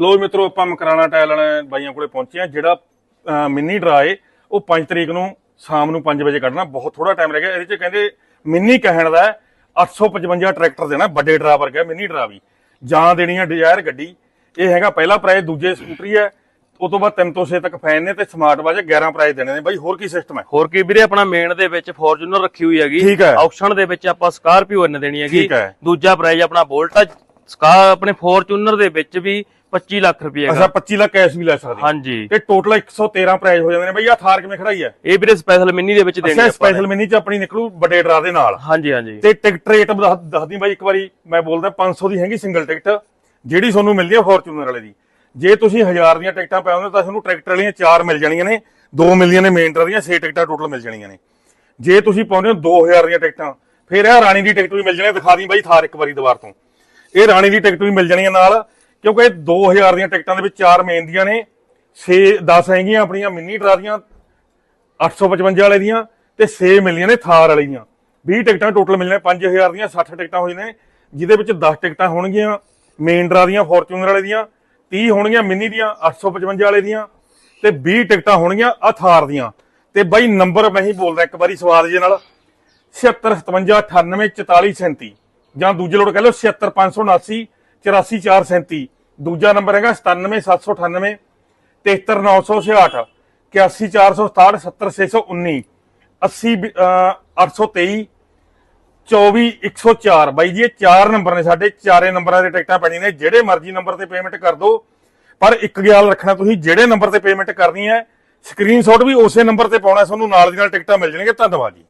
ਲੋ ਮਿੱਤਰੋ ਆਪਾਂ ਮਕਰਾਣਾ ਟਾਇਲ ਵਾਲੇ ਬਾਈਆਂ ਕੋਲੇ ਪਹੁੰਚੇ ਆ ਜਿਹੜਾ ਮਿੰਨੀ ਡਰਾ ਏ ਉਹ 5 ਤਰੀਕ ਨੂੰ ਸ਼ਾਮ ਨੂੰ 5 ਵਜੇ ਕੱਢਣਾ। ਬਹੁਤ ਥੋੜਾ ਟਾਈਮ ਰਹਿ ਗਿਆ ਇਹਦੇ ਚ ਕਹਿੰਦੇ ਮਿੰਨੀ ਕਹਿਣ ਦਾ ਹੈ, 855 ਟਰੈਕਟਰ ਦੇਣਾ ਵੱਡੇ ਡਰਾ ਵਰਗਾ ਮਿੰਨੀ ਡਰਾ ਵੀ। ਜਾਂ ਦੇਣੀ ਆ ਡਿਜ਼ਾਇਰ ਗੱਡੀ। ਇਹ ਹੈਗਾ ਪਹਿਲਾ ਪ੍ਰਾਈਸ ਦੂਜੇ ਸਕੂਟਰੀ ਹੈ। ਉਹ ਤੋਂ ਬਾਅਦ 3 ਤੋਂ 6 ਤੱਕ ਫੈਨ ਨੇ ਤੇ ਸਮਾਰਟ ਵਾਚ 11 ਪ੍ਰਾਈਸ ਦੇਣੇ ਨੇ। ਬਾਈ ਹੋਰ ਕੀ ਸਿਸਟਮ ਹੈ? ਹੋਰ ਕੀ ਵੀਰੇ ਆਪਣਾ ਮੇਨ ਦੇ ਵਿੱਚ ਫੋਰਚੂਨਰ ਰੱਖੀ ਹੋਈ ਹੈਗੀ। ਹੈ। ਆਕਸ਼ਨ ਦੇ ਵਿੱਚ ਆਪਾਂ ਸਕਾਰਪੀਓ ਇੰਨ ਦੇਣੀ ਹੈਗੀ। ਹੈ। ਦੂਜਾ ਪ੍ਰਾਈਜ਼ ਆਪਣਾ ਵੋਲਟਾ ਸਕਾ ਆਪਣੇ ਫੋਰਚੂਨਰ ਦੇ ਵਿੱਚ ਵੀ 25 ਲੱਖ ਰੁਪਏ ਅੱਛਾ ਹੈਗਾ 25 ਲੱਖ ਕੈਸ਼ ਵੀ ਲੈ ਸਕਦੇ ਹਾਂਜੀ। ਤੇ ਟੋਟਲ 113 ਪ੍ਰਾਈਸ ਹੋ ਜਾਂਦੇ ਨੇ ਬਾਈ ਆ ਥਾਰ ਕਿਵੇਂ ਖੜਾਈ ਹੈ? ਇਹ ਵੀਰੇ ਸਪੈਸ਼ਲ ਮਿੰਨੀ ਦੇ ਵਿੱਚ ਦੇਣੀ ਅੱਛਾ। ਸਪੈਸ਼ਲ ਮਿੰਨੀ ਚ ਆਪਣੀ ਨਿਕਲੂ ਵੱਡੇ ਡਰਾ ਦੇ ਨਾਲ। ਹਾਂਜੀ ਹਾਂਜੀ। ਤੇ ਟਿਕਟ ਰੇਟ ਦੱਸ ਦੱਸਦੀ ਬਾਈ ਇੱਕ ਵਾਰੀ ਮੈਂ ਬੋਲਦਾ 500 ਦੀ ਹੈਗੀ ਸਿੰਗਲ ਟਿਕਟ ਜਿਹੜੀ ਤੁਹਾਨੂੰ ਮਿਲਦੀ ਹੈ ਫੋਰਚੂਨਰ ਵਾਲੇ ਦੀ। ਜੇ ਤੁਸੀਂ 1000 ਦੀਆਂ ਟਿਕਟਾਂ ਪਾਉਂਦੇ ਤਾਂ ਤੁਹਾਨੂੰ ਟਰੈਕਟਰ ਵਾਲੀਆਂ 4 ਮਿਲ ਜਾਣੀਆਂ ਨੇ 2 ਮਿਲਦੀਆਂ ਨੇ ਮੇਨ ਡਰਾ ਦੀਆਂ 6 ਟਿਕਟਾਂ ਟੋਟਲ ਮਿਲ ਜਾਣੀਆਂ ਨੇ। ਜੇ ਤੁਸੀਂ ਪਾਉਂਦੇ ਹੋ 2000 ਦੀਆਂ ਟਿਕਟਾਂ ਫਿਰ ਇਹ ਰਾਣੀ ਦੀ ਟਿਕਟ ਵੀ ਮਿਲ ਜਾਣੀ। ਦਿਖਾ ਦੀ ਬਾਈ ਥਾਰ ਇੱਕ ਵਾਰੀ ਦੁਬਾਰ ਤੋਂ। ਇਹ ਰਾਣੀ ਦੀ ਟਿਕਟ ਵੀ ਮਿਲ ਜਾਣੀ ਹੈ ਨਾਲ, ਕਿਉਂਕਿ ਇਹ 2000 ਦੀਆਂ ਟਿਕਟਾਂ ਦੇ ਵਿੱਚ ਚਾਰ ਮੇਨ ਦੀਆਂ ਨੇ 6 10 ਹੈਗੀਆਂ ਆਪਣੀਆਂ ਮਿੰਨੀ ਡਰਾ ਦੀਆਂ 855 ਵਾਲੇ ਦੀਆਂ, ਤੇ 6 ਮਿਲੀਆਂ ਨੇ ਥਾਰ ਵਾਲੇ ਦੀਆਂ। 20 ਟਿਕਟਾਂ ਟੋਟਲ ਮਿਲਣੇ 5000 ਦੀਆਂ 60 ਟਿਕਟਾਂ ਹੋਈਆਂ ਨੇ ਜਿਹਦੇ ਵਿੱਚ 10 ਟਿਕਟਾਂ ਹੋਣਗੀਆਂ ਮੇਨ ਡਰਾ ਦੀਆਂ ਫੋਰਚੂਨਰ ਵਾਲੇ ਦੀਆਂ 30 ਹੋਣਗੀਆਂ ਮਿੰਨੀ ਦੀਆਂ 855 ਵਾਲੇ ਦੀਆਂ, ਤੇ 20 ਟਿਕਟਾਂ ਹੋਣਗੀਆਂ ਆ ਥਾਰ ਦੀਆਂ। ਤੇ ਬਾਈ ਨੰਬਰ ਮੈਂ ਹੀ ਬੋਲਦਾ ਇੱਕ ਵਾਰੀ ਸਵਾਦ ਜੇ ਨਾਲ 7657984437 ਜਾਂ ਦੂਜੇ ਲੋਟ ਕਹ ਲਓ 76579 84437 ਦੂਜਾ ਨੰਬਰ ਹੈਗਾ 97798 73968 81467 70619 80 823 24104 ਬਾਈ ਜੀ, ਇਹ ਚਾਰ ਨੰਬਰ ਨੇ ਸਾਡੇ, ਚਾਰੇ ਨੰਬਰਾਂ ਦੇ ਟਿਕਟਾਂ ਪੈਣੀਆਂ ਨੇ। ਜਿਹੜੇ ਮਰਜ਼ੀ ਨੰਬਰ ਤੇ ਪੇਮੈਂਟ ਕਰ ਦਿਓ, ਪਰ ਇੱਕ ਗੱਲ ਰੱਖਣਾ ਤੁਸੀਂ, ਜਿਹੜੇ ਨੰਬਰ ਤੇ ਪੇਮੈਂਟ ਕਰਨੀ ਹੈ ਸਕਰੀਨਸ਼ਾਟ ਵੀ ਉਸੇ ਨੰਬਰ ਤੇ ਪਾਉਣਾ ਤੁਹਾਨੂੰ ਨਾਲ ਦੀ ਨਾਲ ਟਿਕਟਾਂ ਮਿਲ ਜਾਣਗੀਆਂ। ਧੰਨਵਾਦ ਜੀ।